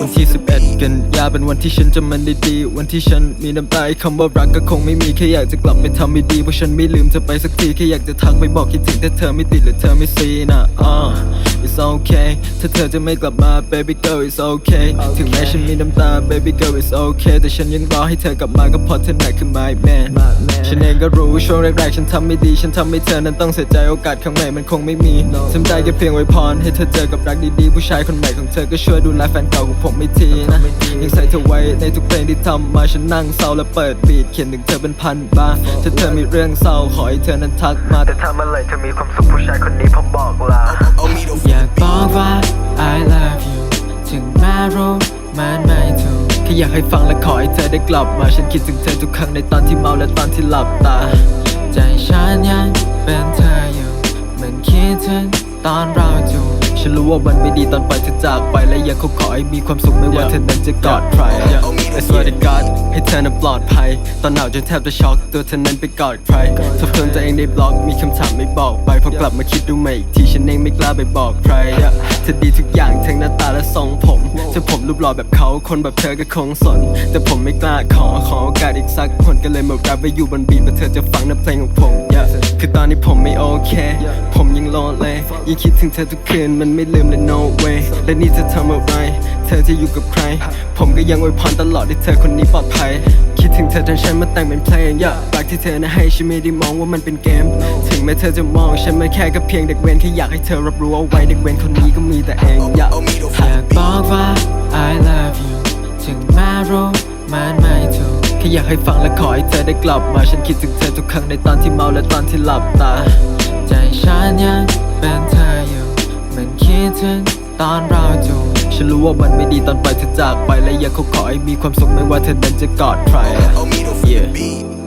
วันที่ 11 กันยาเป็นวันที่ฉันจะมันได้ดี วันที่ฉันมีน้ำตาคำว่ารักก็คงไม่มีแค่อยากจะกลับไปทำไม่ดีเพราะฉันไม่ลืมเธอไปสักทีแค่อยากจะทักไปบอกคิดถึงแต่เธอไม่ติดหรือเธอไม่ซีนะอ่า it's okay ถ้าเธอจะไม่กลับมา baby girl it's okay ถึงแม้ฉันมีน้ำตา baby girl it's okay แต่ฉันยังรอให้เธอกลับมาก็เพราะเธอน่ะคือ my man ฉันเองก็รู้ช่วงแรกๆ ฉันทำไม่ดี ฉันทำให้เธอนั้นต้องเสียใจโอกาสข้างในมันคงไม่มีทำได้แค่เพียงไว้พร ให้เธอเจอกับรักดีๆ ผู้ชายคนใหม่ของเธอก็ช่วยดูแลแฟนเก่าของผมไม่ทีนะยังใส่เธอไว้ในทุกเพลงที่ทำมาฉันนั่งเศร้าและเปิดบีทเขียนถึงเธอเป็นพันบาร์ถ้าเธอมีเรื่องเศร้าขอให้เธอนั้นทักมาแต่ถ้าเมื่อไหร่เธอมีความสุขผู้ชายคนนี้ผมบอกลา Oh, me the อยากบอกว่า I love you ถึงแม้รู้มันไม่ถูกแค่อยากให้ฟังและขอให้เธอได้กลับมา ฉันคิดถึงเธอทุกครั้งในตอนที่เมาและตอนที่หลับตา ใจฉันยังเป็นเธออยู่เหมือนคิดถึงตอนร ฉันรู้ว่ามันไม่ดีตอนปล่อยเธอจากไป และยังคงขอให้มีความสุขไม่ว่าเธอนั้นจะกอดใคร I swear to God ให้เธอนั้นปลอดภัย ตอนหนาวจนแทบจะช็อกตัวเธอนั้นไปกอดใครทบทวนตัวเองในบล็อกมีคำถามไม่บอกไปพอกลับมาคิดดูใหม่อีกทีฉันเองไม่กล้าไปบอกใครเธอดีทุกอย่างทั้งหน้าตาและทรงผมถ้าผมรูปหล่อแบบเขาคนแบบเธอก็คงสน แต่ผมไม่กล้าขอขอโอกาสอีกสักคนก็เลยมาแรปไว้อยู่บนบีทเพื่อเธอจะฟังน้ำเพลงของผม yeah คือตอนนี้ผมไม่โอเค ผมยังโลเลยังคิดถึงเธอทุกคืนมันไม่ลืมเลย no way และนี่เธอทำอะไร เธอจะอยู่กับใคร ผมก็ยังอวยพรตลอดให้เธอคนนี้ปลอดภัย คิดถึงเธอจนฉันมาแต่งเป็นเพลง yeah รักที่เธอนะให้ฉันไม่ได้มองว่ามันเป็นเกม ถึงแม้เธอจะมองฉันไม่แค่ก็เพียงเด็กเวนแค่อยากให้เธอรับรู้เอาไว้เด็กเวนคนนี้ก็มีแต่เอง yeah oh me the อยากบอกว่า I love you ถึงแม้รู้มันไม่ถูกแค่อยากให้ฟังและขอให้เธอได้กลับมา ฉันคิดถึงเธอทุกครั้งในตอนที่เมาและตอนที่หลับตา ใจฉัน ถึงตอนเราจูบฉันรู้ว่ามันไม่ดีตอนปล่อยเธอจากไปและยังคงขอให้มีความสุขไม่ว่าเธอนั้นจะกอดใคร oh me the Yeah